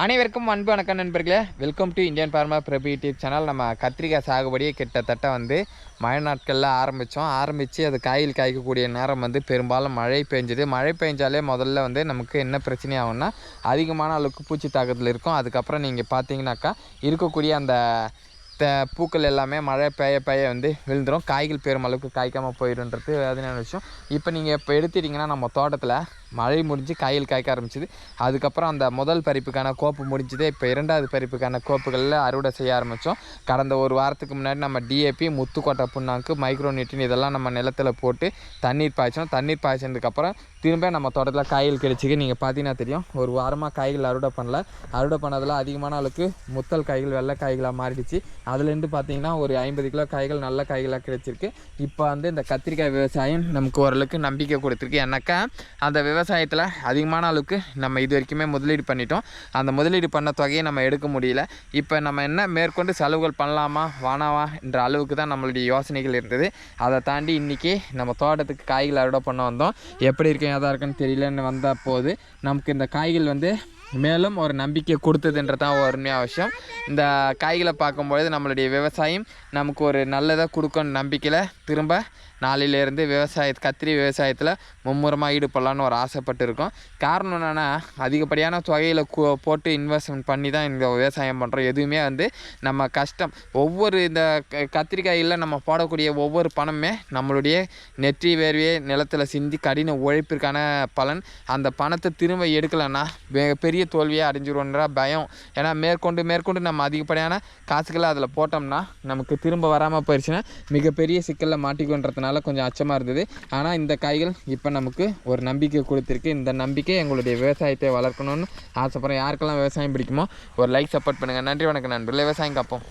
அனைவருக்கும் அன்பு வணக்கம் நண்பர்களே. Welcome to Indian farmer Prabhu YouTube channel நம்ம கத்திரிக்காய் சாகுபடியை கிட்டத்தட்ட வந்து மழை நாட்களில் ஆரம்பித்தோம் ஆரம்பித்து அது காயில் காய்க்கக்கூடிய நேரம் வந்து பெரும்பாலும் மழை பெஞ்சுது. மழை பெஞ்சாலே முதல்ல வந்து நமக்கு என்ன பிரச்சனை ஆகும்னா அதிகமான அளவுக்கு பூச்சி தாக்கத்தில் இருக்கும். அதுக்கப்புறம் நீங்கள் பார்த்தீங்கன்னாக்கா இருக்கக்கூடிய அந்த த பூக்கள் எல்லாமே மழை பெய்ய பெய்ய வந்து விழுந்துடும் காய்கள் பெருமளவுக்கு காய்க்காமல் போயிடுன்றது அதனால விஷயம். இப்போ நீங்கள் இப்போ எடுத்துட்டிங்கன்னா நம்ம தோட்டத்தில் மழை முடிஞ்சு காயில் காய்க்க ஆரம்பிச்சிது. அதுக்கப்புறம் அந்த முதல் பறிப்புக்கான கோப்பு முடிஞ்சுதே இப்போ இரண்டாவது பறிப்புக்கான கோப்புகளில் அறுவடை செய்ய ஆரம்பித்தோம் கடந்த ஒரு வாரத்துக்கு முன்னாடி நம்ம டிஏபி முத்துக்கோட்டை புண்ணாக்கு மைக்ரோநிட்டின் இதெல்லாம் நம்ம நிலத்தில் போட்டு தண்ணீர் பாய்ச்சோம். தண்ணீர் பாய்ச்சதுக்கப்புறம் திரும்ப நம்ம தோட்டத்தில் காய்கள் கிடைச்சிக்கு நீங்கள் பார்த்தீங்கன்னா தெரியும் ஒரு வாரமாக காய்கள் அறுவடை பண்ணல. அறுவடை பண்ணதில் அதிகமான அளவுக்கு முத்தல் காய்கள் வெள்ளை காய்களாக மாறிடுச்சு. அதுலேருந்து பார்த்தீங்கன்னா ஒரு ஐம்பது கிலோ காய்கள் நல்ல காய்களாக கிடைச்சிருக்கு. இப்போ வந்து இந்த கத்திரிக்காய் விவசாயம் நமக்கு ஓரளவுக்கு நம்பிக்கை கொடுத்துருக்கு. ஏன்னாக்கா அந்த விவசாயத்தில் அதிகமான அளவுக்கு நம்ம இது வரைக்குமே முதலீடு பண்ணிட்டோம். அந்த முதலீடு பண்ண தொகையை நம்ம எடுக்க முடியல. இப்போ நம்ம என்ன மேற்கொண்டு செலவுகள் பண்ணலாமா வானாவா என்ற அளவுக்கு தான் நம்மளுடைய யோசனைகள் இருந்தது. அதை தாண்டி இன்றைக்கி நம்ம தோட்டத்துக்கு காய்கள் அறுவடை பண்ண வந்தோம். எப்படி இருக்கேன் எதாக இருக்குன்னு தெரியலன்னு வந்த போது நமக்கு இந்த காய்கள் வந்து மேலும் ஒரு நம்பிக்கை கொடுத்ததுன்றதான் தான் உண்மையாக விஷயம். இந்த காய்களை பார்க்கும்பொழுது நம்மளுடைய விவசாயம் நமக்கு ஒரு நல்லதாக கொடுக்கணும் நம்பிக்கையில் திரும்ப நாளையிலேருந்து விவசாய கத்திரி விவசாயத்தில் மும்முரமாக ஈடுபடலான்னு ஒரு ஆசைப்பட்டு இருக்கோம் காரணம் என்னென்னா அதிகப்படியான தொகையில் போட்டு இன்வெஸ்ட்மெண்ட் பண்ணி தான் இந்த விவசாயம் பண்ணுறோம் எதுவுமே வந்து நம்ம கஷ்டம். ஒவ்வொரு இந்த கத்திரிக்காயில் நம்ம போடக்கூடிய ஒவ்வொரு பணமே நம்மளுடைய நெற்றி வேர்வையை நிலத்தில் சிந்தி கடின உழைப்பிற்கான பலன். அந்த பணத்தை திரும்ப எடுக்கலைன்னா பெரிய பெரிய தோல்வியாக அடைஞ்சிருவோன்ற பயம். ஏன்னா மேற்கொண்டு மேற்கொண்டு நம்ம அதிகப்படியான காசுகளை அதில் போட்டோம்னா நமக்கு திரும்ப வராமல் போயிடுச்சுன்னா மிகப்பெரிய சிக்கலில் மாட்டிக்கொன்றதுனால கொஞ்சம் அச்சமாக இருந்தது. ஆனால் இந்த காய்கள் இப்போ நமக்கு ஒரு நம்பிக்கை கொடுத்துருக்கு. இந்த நம்பிக்கை எங்களுடைய விவசாயத்தை வளர்க்கணும்னு ஆசைப்பட்றேன் யாருக்கெல்லாம் விவசாயம் பிடிக்குமோ ஒரு லைக் சப்போர்ட் பண்ணுங்கள் நன்றி வணக்கம் நண்பர்களே. விவசாயம் காப்போம்.